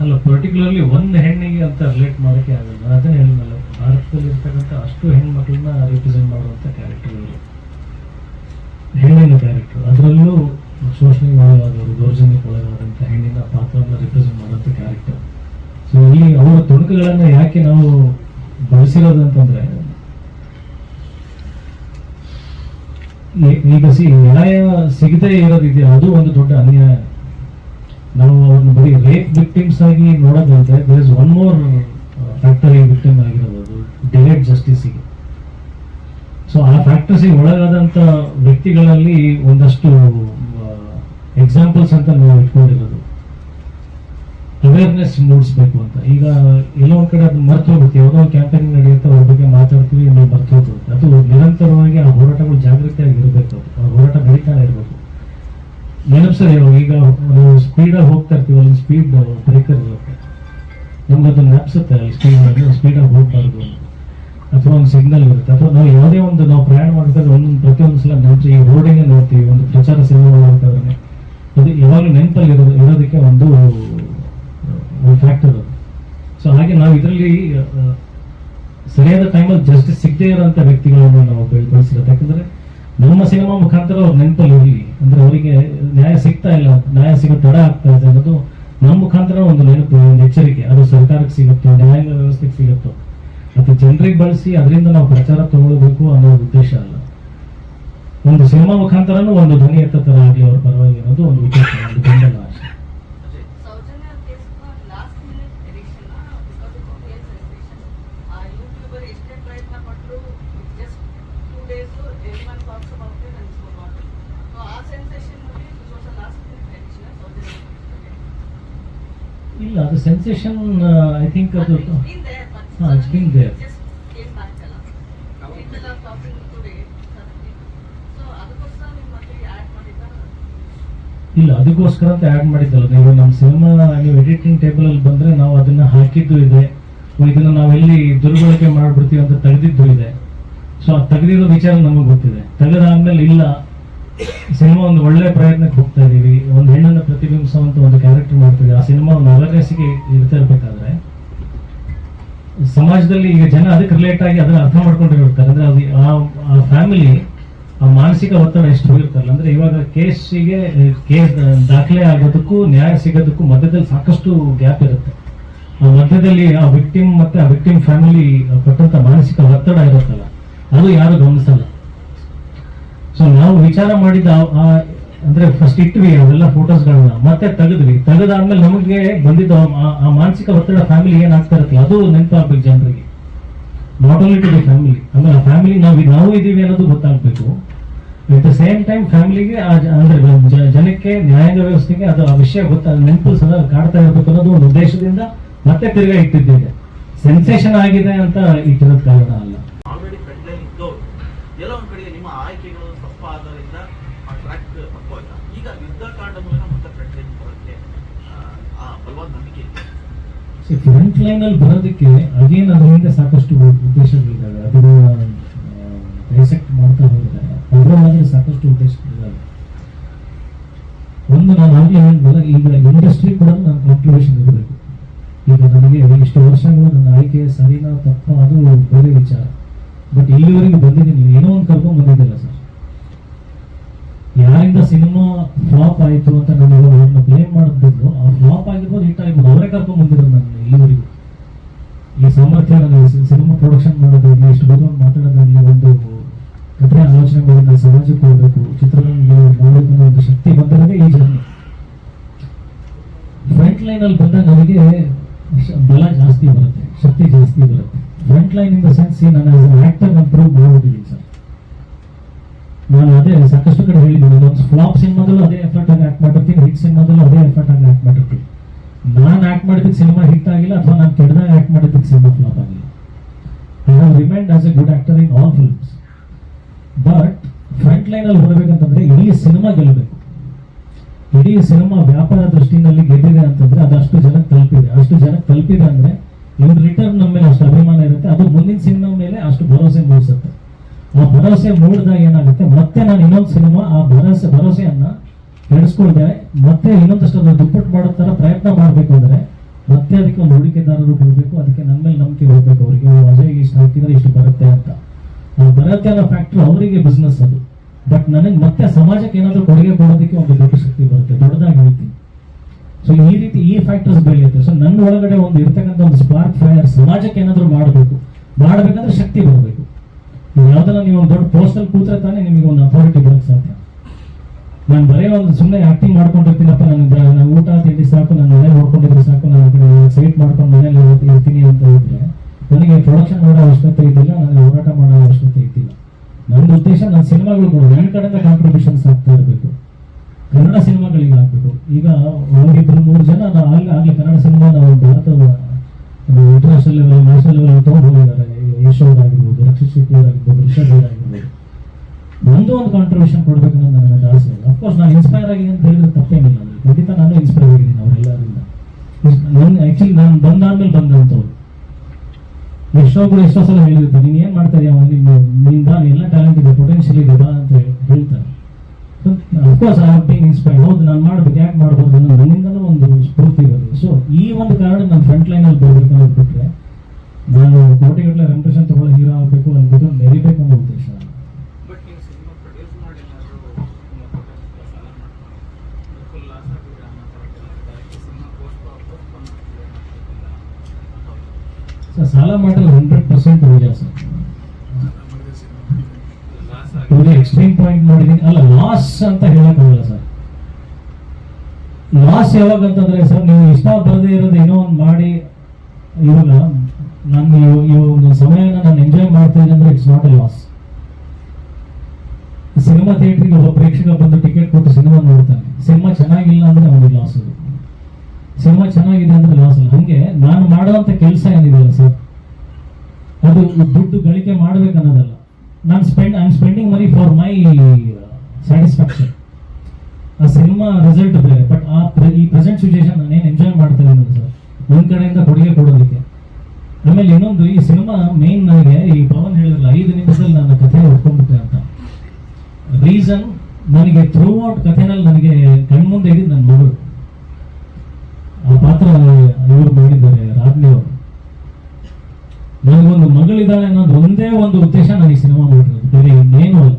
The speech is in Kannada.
ಅಲ್ಲ ಪರ್ಟಿಕ್ಯುಲರ್ಲಿ ಒಂದು ಹೆಣ್ಣಿಗೆ ಅಂತ ರಿಲೇಟ್ ಮಾಡೋಕ್ಕೆ ಆಗಲ್ಲ. ಅದನ್ನ ಹೇಳಿದ್ನಲ್ಲ ಭಾರತದಲ್ಲಿ ಇರ್ತಕ್ಕಂಥ ಅಷ್ಟು ಹೆಣ್ಮಕ್ಳನ್ನ ರಿಪ್ರೆಸೆಂಟ್ ಮಾಡುವಂಥ ಕ್ಯಾರೆಕ್ಟರ್ಗಳು ಹೆಣ್ಣಿನ ಕ್ಯಾರೆಕ್ಟರ್ ಅದರಲ್ಲೂ ಶೋಷಣೆಗೆ ಒಳಗಾದವರು ದೌರ್ಜನ್ಯಕ್ಕೆ ಒಳಗಾದಂತ ಹೆಣ್ಣಿನ ಪಾತ್ರವನ್ನು ರಿಪ್ರೆಸೆಂಟ್ ಮಾಡುವಂಥ ಕ್ಯಾರೆಕ್ಟರ್ ಸೊ ಇಲ್ಲಿ ಅವರ ತುಣುಕುಗಳನ್ನ ಯಾಕೆ ನಾವು ಬಳಸಿರೋದು ಅಂತಂದ್ರೆ, ಈ- ಈಗ ಸಿ ನ್ಯಾಯ ಸಿಗದೇ ಇರೋದಿದೆಯಾ ಅದು ಒಂದು ದೊಡ್ಡ ಅನ್ಯಾಯ. ನಾವು ಅವ್ರನ್ನ ಬರೀ ರೇಪ್ ವಿಕ್ಟಿಮ್ಸ್ ಆಗಿ ನೋಡೋದಂತೆ there is one more factor ಈ ವಿಕ್ಟಿಮ್ ಆಗಿರಬಹುದು ಡೈರೆಕ್ಟ್ ಜಸ್ಟಿಸ್ಗೆ ಸೊ ಆ ಫ್ಯಾಕ್ಟರ್ಸಿಗೆ ಒಳಗಾದಂತ ವ್ಯಕ್ತಿಗಳಲ್ಲಿ ಒಂದಷ್ಟು ಎಕ್ಸಾಂಪಲ್ಸ್ ಅಂತ ನಾವು ಇಟ್ಕೊಂಡಿರೋದು. ಅವೇರ್ನೆಸ್ ಮೂಡಿಸ್ಬೇಕು ಅಂತ. ಈಗ ಎಲ್ಲೋ ಒಂದ್ ಕಡೆ ಅದು ಮರ್ತು ಹೋಗುತ್ತೆ ಯಾವುದೋ ಕ್ಯಾಂಪೇನ್ ನಡೆಯುತ್ತೆ, ಅವ್ರ ಬಗ್ಗೆ ಮಾತಾಡ್ತೀವಿ ಮರ್ತು ಹೋಗುತ್ತೆ ಅದು ನಿರಂತರವಾಗಿ ಆ ಹೋರಾಟಗಳು ಜಾಗೃತಿಯಾಗಿ ಇರಬೇಕು ಅದು ಆ ಹೋರಾಟ ಬೆಳೀತಾನೆ ಇರಬೇಕು ನೆನಪಿಸರಿ ಈಗ ನಾವು ಸ್ಪೀಡಾಗಿ ಹೋಗ್ತಾ ಇರ್ತೀವಿ ಅಲ್ಲಿ ಸ್ಪೀಡ್ ಬ್ರೇಕರ್ ಇರುತ್ತೆ ನಮ್ಗೆ ಅದು ನೆನಪಿಸುತ್ತೆ ಅಲ್ಲಿ ಸ್ಪೀಡ್ ಸ್ಪೀಡಾಗಿ ಹೋಗ್ಬಾರ್ದು. ಅಥವಾ ಒಂದು ಸಿಗ್ನಲ್ ಇರುತ್ತೆ. ಅಥವಾ ನಾವು ಯಾವುದೇ ಒಂದು, ನಾವು ಪ್ರಯಾಣ ಮಾಡ್ಬೇಕಾದ್ರೆ ಒಂದೊಂದು, ಪ್ರತಿಯೊಂದು ಸಲ ನೆನಪು ಈ ರೋಡಿಗೆ ನೋಡ್ತೀವಿ, ಒಂದು ಪ್ರಚಾರ ಸೇವೆ ಮಾಡ್ಬೇಕಾದ್ರೆ ಅದು ಯಾವಾಗಲೂ ನೆನಪಲ್ಲಿ ಇರೋದು, ಇರೋದಕ್ಕೆ ಒಂದು ಫ್ಯಾಕ್ಟರ್ ಅದು. ಸೊ ಹಾಗೆ ನಾವು ಇದರಲ್ಲಿ ಸರಿಯಾದ ಟೈಮಲ್ಲಿ ಜಸ್ಟಿಸ್ ಸಿಗದೇ ಇರೋಂಥ ವ್ಯಕ್ತಿಗಳನ್ನು ನಾವು ಬೆಳ್- ಬೆಳೆಸಿರೋದು ಯಾಕಂದರೆ ನಮ್ಮ ಸಿನಿಮಾ ಮುಖಾಂತರ ಅವ್ರ ನೆನಪಲ್ಲಿ ಇರಲಿ. ಅಂದ್ರೆ ಅವರಿಗೆ ನ್ಯಾಯ ಸಿಗ್ತಾ ಇಲ್ಲ, ನ್ಯಾಯ ಸಿಗೋ ತಡ ಆಗ್ತಾ ಇದೆ ಅನ್ನೋದು ನಮ್ಮ ಮುಖಾಂತರ ಒಂದು ನೆನಪು, ಒಂದು ಎಚ್ಚರಿಕೆ. ಅದು ಸರ್ಕಾರಕ್ಕೆ ಸಿಗುತ್ತೋ, ನ್ಯಾಯಾಂಗ ವ್ಯವಸ್ಥೆಗೆ ಸಿಗುತ್ತೋ. ಮತ್ತು ಜನರಿಗೆ ಬಳಸಿ ಅದರಿಂದ ನಾವು ಪ್ರಚಾರ ತಗೊಳ್ಬೇಕು ಅನ್ನೋ ಉದ್ದೇಶ ಅಲ್ಲ. ಒಂದು ಸಿನಿಮಾ ಮುಖಾಂತರನೂ ಒಂದು ಧ್ವನಿ ಎತ್ತ ತರ ಆಗಲಿ ಅವ್ರ ಪರವಾಗಿ ಅನ್ನೋದು ಒಂದು ಉದ್ದೇಶ, ಒಂದು ಬೆಂಬಲ ಆಶೆ ಪ್ರಯತ್ನ ಪಟ್ಟರು ಜಸ್ಟ್ ಟೂ ಇಲ್ಲ ಅದು ಸೆನ್ಸೇಷನ್ ಐ ಥಿಂಕ್ ಅದು been there but ಹಾ, ಆ್ಯಡ್ ಮಾಡಿದ್ದ ಇಲ್ಲ ಅದಕ್ಕೋಸ್ಕರ ಅಂತ ಆ್ಯಡ್ ಮಾಡಿದ್ದಲ್ಲ. ನೀವು ನಮ್ಮ ಸಿನಿಮಾ ನೀವು ಎಡಿಟಿಂಗ್ ಟೇಬಲಲ್ಲಿ ಬಂದರೆ ಬಂದ್ರೆ ನಾವು ಅದನ್ನ ಹಾಕಿದ್ದು ಇದೆ. ಇದನ್ನು ನಾವು ನಾವೆಲ್ಲಿ ದುರ್ಬಳಕೆ ಮಾಡಿಬಿಡ್ತೀವಿ ಅಂತ ತೆಗೆದಿದ್ದು ಇದೆ. ಸೊ ಆ ತೆಗೆದಿರೋ ವಿಚಾರ ನಮಗೆ ಗೊತ್ತಿದೆ. ತೆಗೆದಾದ್ಮೇಲೆ ಇಲ್ಲ. ಸಿನಿಮಾ ಒಂದು ಒಳ್ಳೆ ಪ್ರಯತ್ನಕ್ಕೆ ಹೋಗ್ತಾ ಇದೀವಿ. ಒಂದು ಹೆಣ್ಣನ್ನು ಪ್ರತಿಬಿಂಬಿಸುವಂತ ಒಂದು ಕ್ಯಾರೆಕ್ಟರ್ ಮಾಡ್ತೀವಿ ಆ ಸಿನಿಮಾ ಒಂದು ಅವೇರ್ನೆಸ್ಗೆ ಇರ್ತಾ ಇರ್ಬೇಕಾದ್ರೆ, ಸಮಾಜದಲ್ಲಿ ಈಗ ಜನ ಅದಕ್ಕೆ ರಿಲೇಟ್ ಆಗಿ ಅದನ್ನ ಅರ್ಥ ಮಾಡ್ಕೊಂಡಿರ್ತಾರೆ ಅಂದ್ರೆ ಅದು ಆ- ಆ ಫ್ಯಾಮಿಲಿ ಆ ಮಾನಸಿಕ ಒತ್ತಡ ಎಷ್ಟು ಹೋಗಿರ್ತಾರಲ್ಲ ಅಂದ್ರೆ ಇವಾಗ ಕೇಸಿಗೆ ಕೇಸ್ ದಾಖಲೆ ಆಗೋದಕ್ಕೂ, ನ್ಯಾಯ ಸಿಗೋದಕ್ಕೂ ಮಧ್ಯದಲ್ಲಿ ಸಾಕಷ್ಟು ಗ್ಯಾಪ್ ಇರುತ್ತೆ. ಆ ಮಧ್ಯದಲ್ಲಿ ಆ ವಿಕ್ಟಿಮ್ ಮತ್ತೆ ಆ ವಿಕ್ಟಿಮ್ ಫ್ಯಾಮಿಲಿ ಪಟ್ಟಂತ ಮಾನಸಿಕ ಒತ್ತಡ ಇರುತ್ತಲ್ಲ, ಅದು ಯಾರು ಗಮನಿಸಲ್ಲ. ಸೊ ನಾವು ವಿಚಾರ ಮಾಡಿದ ಅಂದ್ರೆ ಫಸ್ಟ್ ಇಟ್ವಿ ಅವೆಲ್ಲ ಫೋಟೋಸ್ಗಳನ್ನ ಮತ್ತೆ ತೆಗೆದ್ವಿ. ತೆಗೆದಾದ್ಮೇಲೆ ನಮಗೆ ಬಂದಿದ್ದ ಆ- ಮಾನಸಿಕ ಒತ್ತಡ ಫ್ಯಾಮಿಲಿ ಏನಾಗ್ತಾ ಇರುತ್ತೆ ಅದು ನೆನಪಾಗ್ಬೇಕು ಜನರಿಗೆ. Not only to the family ಅಂದ್ರೆ ಆ ಫ್ಯಾಮಿಲಿ ನಾವು ನಾವು ಇದ್ದೀವಿ ಅನ್ನೋದು ಗೊತ್ತಾಗ್ಬೇಕು. ಅಟ್ ದ ಸೇಮ್ ಟೈಮ್ ಫ್ಯಾಮಿಲಿಗೆ ಅಂದ್ರೆ ಜನಕ್ಕೆ ನ್ಯಾಯಾಂಗ ವ್ಯವಸ್ಥೆಗೆ ಅದು ಆ ವಿಷಯ ಗೊತ್ತ, ನೆನಪು ಸದಾ ಕಾಡ್ತಾ ಇರಬೇಕು ಅನ್ನೋದು ಒಂದು ಉದ್ದೇಶದಿಂದ ಮತ್ತೆ ತಿರುಗಾ ಇಟ್ಟಿದ್ದೇನೆ ಸೆನ್ಸೇಷನ್ ಆಗಿದೆ ಅಂತ ಇಟ್ಟಿರೋದ್ ಕಾರಣ ಅಲ್ಲ ಆಲ್ರೆಡಿ ಫ್ರಂಟ್ ಲೈನ್ ಇದ್ದವರು ಎಲ್ಲೋ ಒಂದ್ ಕಡೆಗೆ ನಿಮ್ಮ ಆಯ್ಕೆಗಳು ತಪ್ಪಾದ್ದರಿಂದ ಆ ಟ್ರ್ಯಾಕ್ ತಪ್ಪೋಯ್ತಾ ಈಗ ಯುದ್ಧಕಾಂಡ ಮೂಲಕ ಮತ್ತೆ ಫ್ರಂಟ್ ಲೈನ್ ಬರೋಕ್ಕೆ ಆ, ಆ ಬಲವಾದ ನಂಬಿಕೆ ಫ್ರಂಟ್ ಲೈನ್ ಅಲ್ಲಿ ಬರೋದಕ್ಕೆ ಅಗೇನ್ ಅದರಿಂದ ಸಾಕಷ್ಟು ಉದ್ದೇಶಗಳಿದ್ದಾವೆ. ಅದನ್ನ ಡೈಸೆಕ್ಟ್ ಮಾಡ್ತಾ ಹೋದ್ರೆ ಅದರೊಳಗೆ ಸಾಕಷ್ಟು ಉದ್ದೇಶಗಳಿದ್ದಾವೆ. ಒಂದು ನಾನು ಆಗ್ಲೇ ಹೇಳಿದ್ನಲ್ಲ ಈಗ ಇಂಡಸ್ಟ್ರಿ ಕೂಡ ನಾನು ಕಾಂಟ್ರಿಬ್ಯೂಷನ್ ಇರಬೇಕು. ಈಗ ನನಗೆ ಇಷ್ಟು ವರ್ಷಗಳು ನನ್ನ ಆಯ್ಕೆ ಸರಿನಾ ತಪ್ಪ ಅದು ಬೇರೆ ವಿಚಾರ. ಬಟ್ ಇಲ್ಲಿವರೆಗೆ ಬಂದಿದ್ದೀನಿ ಏನೋ ಒಂದು ಕರ್ಕೊಂಡು ಬಂದಿದ್ದಿಲ್ಲ ಸರ್? ಯಾರಿಂದ ಸಿನಿಮಾ ಫ್ಲಾಪ್ ಆಯಿತು ಅಂತ ನಾನು ಅವ್ರನ್ನ ಬ್ಲೇಮ್ ಮಾಡಿದ್ರು ಆ ಫ್ಲಾಪ್ ಆಗಿರ್ಬೋದು ಹಿಟ್ ಆಗಿರ್ಬೋದು, ಅವರೇ ಕರ್ಕೊಂಡು ಬಂದಿರೋದು ಮಾಡಿದ ಸಮಾಜಕ್ಕೆ ಹೋಗಬೇಕು ಚಿತ್ರರಂಗ ಒಂದು ಶಕ್ತಿ ಬಂದಿರೋದೇ ಈ ಜನ ಫ್ರಂಟ್ ಲೈನ್ ಅಲ್ಲಿ ಬಂದಾಗ ಶ- ಬಲ ಜಾಸ್ತಿ ಬರುತ್ತೆ, ಶಕ್ತಿ ಜಾಸ್ತಿ ಬರುತ್ತೆ. Front line in the sense ನಾನು ಆಸ್ ಆಕ್ಟರ್ ನಾನು ಪ್ರೂವ್ ಮಾಡೋದಿಲ್ಲ ಸರ್. ನಾನು ಅದೇ ಸಾಕಷ್ಟು ಕಡೆ ಹೇಳಿದ್ದೀನಿ, ಒಂದು ಫ್ಲಾಪ್ ಸಿನಿಮಾದಲ್ಲೂ ಅದೇ ಎಫರ್ಟ್ ಆಗಿ ಆಕ್ಟ್ ಮಾಡಿರ್ತೀನಿ ಹಿಟ್ ಸಿನಿಮಾದಲ್ಲೂ ಅದೇ ಎಫರ್ಟ್ ಆಗಿ ಆಕ್ಟ್ ಮಾಡಿರ್ತೀನಿ ನಾನು ಆಕ್ಟ್ ಮಾಡಿದ್ದಕ್ಕೆ ಸಿನಿಮಾ ಹಿಟ್ ಆಗಿಲ್ಲ ಅಥವಾ ನಾನು ಕೆಡ್ದಾಗ ಆಕ್ಟ್ ಮಾಡಿದ್ದಕ್ಕೆ ಸಿನಿಮಾ ಫ್ಲಾಪ್ ಆಗಿಲ್ಲ. I have remind as a good actor in all films but front line ಅಲ್ಲಿ ಬರಬೇಕಂತಂದ್ರೆ ಇಡೀ ಸಿನಿಮಾ ಗೆಲ್ಲಬೇಕು. ಇಡೀ ಸಿನಿಮಾ ವ್ಯಾಪಾರ ದೃಷ್ಟಿನಲ್ಲಿ ಗೆದ್ದಿದೆ ಅಂತಂದ್ರೆ ಅದು ಅಷ್ಟು ಜನಕ್ಕೆ ತಲುಪಿದೆ. ಅಷ್ಟು ಜನಕ್ಕೆ ತಲುಪಿದೆ ಅಂದ್ರೆ ಇವ್ರ ರಿಟರ್ನ್ ನಮ್ಮ ಮೇಲೆ ಅಷ್ಟು ಅಭಿಮಾನ ಇರುತ್ತೆ. ಅದು ಮುಂದಿನ ಸಿನಿಮಾ ಮೇಲೆ ಅಷ್ಟು ಭರವಸೆ ಮೂಡಿಸುತ್ತೆ. ಆ ಭರವಸೆ ಮೂಡಿದಾಗ ಏನಾಗುತ್ತೆ? ಮತ್ತೆ ನಾನು ಇನ್ನೊಂದು ಸಿನಿಮಾ ಆ ಭರವಸೆ, ಭರವಸೆಯನ್ನ ಕೆಡಿಸ್ಕೊಳ್ದೆ ಮತ್ತೆ ಇನ್ನೊಂದಷ್ಟು ಅದನ್ನು ದುಪ್ಪಟ್ಟು ಮಾಡೋ ತರ ಪ್ರಯತ್ನ ಮಾಡಬೇಕು ಅಂದ್ರೆ ಮತ್ತೆ ಅದಕ್ಕೆ ಒಂದು ಹೂಡಿಕೆದಾರರು ಬರಬೇಕು ಅದಕ್ಕೆ ನನ್ನ ಮೇಲೆ ನಂಬಿಕೆ ಹೋಗ್ಬೇಕು ಅವರಿಗೆ ಅಜಯ್ ಇಷ್ಟು ಹಾಕಿದ್ರೆ ಇಷ್ಟು ಬರುತ್ತೆ ಅಂತ. ಅನ್ನೋ ಫ್ಯಾಕ್ಟ್ರಿ ಅವರಿಗೆ ಬಿಸ್ನೆಸ್ ಅದು. ಬಟ್ ನನಗೆ ಮತ್ತೆ ಸಮಾಜಕ್ಕೆ ಏನಾದರೂ ಕೊಡುಗೆ ಕೊಡೋದಕ್ಕೆ ಒಂದು ದೊಡ್ಡ ಶಕ್ತಿ ಬರುತ್ತೆ, ದೊಡ್ಡದಾಗಿ ಐತಿ ಸೊ ಈ ರೀತಿ ಈ ಫ್ಯಾಕ್ಟರ್ಸ್ ಬೆಳೆಯುತ್ತೆ. ಸೊ ನನ್ನ ಒಳಗಡೆ ಒಂದು ಇರ್ತಕ್ಕಂಥ ಒಂದು ಸ್ಪಾರ್ಕ್ ಫೈರ್ ಸಮಾಜಕ್ಕೆ ಏನಾದರೂ ಮಾಡಬೇಕು, ಮಾಡಬೇಕಂದ್ರೆ ಶಕ್ತಿ ಬರಬೇಕು. ಯಾವ್ದಾರ ನೀವು ಒಂದು ದೊಡ್ಡ ಪೋಸ್ಟಲ್ಲಿ ಕೂತ್ರೆ ತಾನೇ ನಿಮಗೆ ಒಂದು ಅಥಾರಿಟಿ ಬರೋಕ್ಕೆ ಸಾಧ್ಯ. ನಾನು ಬರೀ ಒಂದು ಸುಮ್ಮನೆ ಆಕ್ಟಿಂಗ್ ಮಾಡ್ಕೊಂಡಿರ್ತೀನಪ್ಪ ನನಗೆ ನಾನು ಊಟ ತಿಂಡಿ ಸಾಕು ನಾನು ಮನೆ ನೋಡ್ಕೊಂಡಿದ್ರೆ ಸಾಕು ನಾನು ಆ ಕಡೆ ಸೈಟ್ ಮಾಡ್ಕೊಂಡು ಮನೇಲಿ ಇವತ್ತು ಇರ್ತೀನಿ ಅಂತ ಇದ್ರೆ ನನಗೆ ಪ್ರೊಡಕ್ಷನ್ ಮಾಡೋ ಅವಶ್ಯಕತೆ ಇದ್ದಿಲ್ಲ ನನಗೆ ಹೋರಾಟ ಮಾಡೋ ಅವಶ್ಯಕತೆ ಇದ್ದಿಲ್ಲ ನನ್ನ ಉದ್ದೇಶ ನನ್ನ ಸಿನಿಮಾಗಳು ಕೂಡ ನನ್ನ ಕಡೆಯಿಂದ ಕಾಂಟ್ರಿಬ್ಯೂಷನ್ಸ್ ಆಗ್ತಾ ಇರಬೇಕು ಕನ್ನಡ ಸಿನಿಮಾಗಳಿಗೆ ಆಗ್ಬೇಕು ಈಗ ಒಂದಿಬ್ರು ಮೂರು ಜನ, ನಾವು ಆಗ್ಲೇ ಕನ್ನಡ ಸಿನಿಮಾ ನಾವು Bharat international level national level ತೊಗೊಂಡು ಹೋಗಿದ್ದಾರೆ. ಯಶೋದ್ ಆಗಿರ್ಬೋದು ರಕ್ಷಿತ್ ಶೆಟ್ಟಿ ಆಗಿರ್ಬೋದು ರಿಷಬ್ ಆಗಿರ್ಬೋದು ಒಂದು ಒಂದು ಕಾಂಟ್ರಿಬ್ಯೂಷನ್ ಕೊಡಬೇಕು ಅಂತ ನನಗೆ ಆಸೆ. ಇದೆ ಅಫ್ಕೋರ್ಸ್ ನಾನು ಇನ್ಸ್ಪೈರ್ ಆಗಿ ಅಂತ ಹೇಳಿದ್ರೆ ತಪ್ಪೇನಿಲ್ಲ ಖಂಡಿತ ನಾನು ಇನ್ಸ್ಪೈರ್ ಆಗಿದ್ದೀನಿ ಅವರೆಲ್ಲರಿಂದ. ನನ್ನ ಆ್ಯಕ್ಚುಲಿ ನಾನು ಬಂದಾದ್ಮೇಲೆ ಬಂದಂಥವ್ರು. ಎಷ್ಟೋ ಕೂಡ ಎಷ್ಟೋ ಸಲ ಹೇಳಿರ್ತಾರೆ, ನೀನು ಏನು ಮಾಡ್ತಾರೆ ಇದೀಯ ನಿಮ್ಮ ಎಲ್ಲ ಟ್ಯಾಲೆಂಟ್ ಇದೆ ಪೊಟೆನ್ಷಿಯಲ್ ಇದೆ, ಬಾ ಅಂತ ಹೇಳಿ- ಹೇಳ್ತಾರೆ ಅಫ್ಕೋರ್ಸ್ ಐ ಬೀಂಗ್ ಇನ್ಸ್ಪೈರ್ಡ್ ಹೌದು, ನಾನು ಮಾಡ್ಬೇಕು, ಯಾಕೆ ಮಾಡ್ಬೋದು? ಒಂದು ಕಾರಣ ನಾನು ಫ್ರಂಟ್ ಲೈನಲ್ಲಿ ಬರಬೇಕು ಅನ್ನೋದು ಬಿಟ್ಟರೆ ನಾನು ಕೋಟಿಗಟ್ಟಲೆ ರೆಮ್ಯುಟೇಷನ್ ತಗೊಳ್ಳೋ ಹೀರೋ ಆಗಬೇಕು ಅಂದ್ಬಿಟ್ಟು ನೆರಿಬೇಕು ಅನ್ನೋ ಉದ್ದೇಶ. ಸರ್ ಸಾಲ ಮಾಡಿದ್ರೆ ಹಂಡ್ರೆಡ್ ಪರ್ಸೆಂಟ್ ನಿಜ ಸರ್. ಇವ್ರಿಗೆ ಎಕ್ಸ್ಟ್ರೀಮ್ ಪಾಯಿಂಟ್ ನೋಡಿದೀನಿ ಅಲ್ಲ ಲಾಸ್ ಅಂತ ಹೇಳಕ್ಕಾಗಲ್ಲ ಸರ್. ಲಾಸ್ ಯಾವಾಗ ಅಂತಂದ್ರೆ ಸರ್, ನೀವು ಇಷ್ಟ ಬರದೇ ಇರೋದು ಏನೋ ಒಂದು ಮಾಡಿ ಇವಾಗ ನಾನು ಈ ಒಂದು ಸಮಯನ ನಾನು ಎಂಜಾಯ್ ಮಾಡ್ತೀನಿ ಅಂದ್ರೆ it's not a loss cinema ಥಿಯೇಟ್ರಿಗೆ ಒಬ್ಬ ಪ್ರೇಕ್ಷಕ ಬಂದು ಟಿಕೆಟ್ ಕೊಟ್ಟು ಸಿನಿಮಾ ನೋಡ್ತಾನೆ. ಸಿನಿಮಾ ಚೆನ್ನಾಗಿಲ್ಲ ಅಂದ್ರೆ ಅವನಿಗೆ ಲಾಸ್ ಅದು. ಸಿನಿಮಾ ಚೆನ್ನಾಗಿದೆ ಅಂದ್ರೆ ಲಾಸ್ ಅಲ್ಲ. ಹಂಗೆ ನಾನು ಮಾಡುವಂಥ ಕೆಲಸ ಏನಿದೆಯಲ್ಲ ಸರ್, ಅದು ದುಡ್ಡು ಗಳಿಕೆ ಮಾಡ್ಬೇಕನ್ನೋದಲ್ಲ. ನಾನು spend I am spending money for my satisfaction ಆ ಸಿನಿಮಾ ರಿಸಲ್ಟ್ ಬೇರೆ ಬಟ್ ಆ ಈ ಪ್ರೆಸೆಂಟ್ ಸಿಚುಯೇಷನ್ ನಾನೇನು ಎಂಜಾಯ್ ಮಾಡ್ತಾ ಇದ್ದೀನಿ ಸರ್? ಒಂದು ಕಡೆಯಿಂದ ಕೊಡುಗೆ ಕೊಡೋದಕ್ಕೆ. ಆಮೇಲೆ ಇನ್ನೊಂದು, ಈ ಸಿನಿಮಾ ಮೇನ್ ನನಗೆ, ಈ ಪವನ್ ಹೇಳಿದ್ರಲ್ಲ, ಐದು ನಿಮಿಷದಲ್ಲಿ ನಾನು ಕಥೆ ಒಪ್ಕೊಂಡ್ಬಿಟ್ಟೆ ಅಂತ. ರೀಸನ್ ನನಗೆ ಥ್ರೂ ಔಟ್ ಕಥೆನಲ್ಲಿ ನನಗೆ ಕಣ್ಮುಂದೆ ಇದ್ದಿದ್ದು ನನ್ನ ಮಗಳು. ಆ ಪಾತ್ರ ಇವರು ಮಾಡಿದ್ದಾರೆ, ರಾಜ್ನಿ ಅವರು. ನನಗೊಂದು ಮಗಳಿದ್ದಾಳೆ ಅನ್ನೋದು ಒಂದೇ ಒಂದು ಉದ್ದೇಶ ನಾನು ಈ ಸಿನಿಮಾ ಮಾಡಿರೋದು.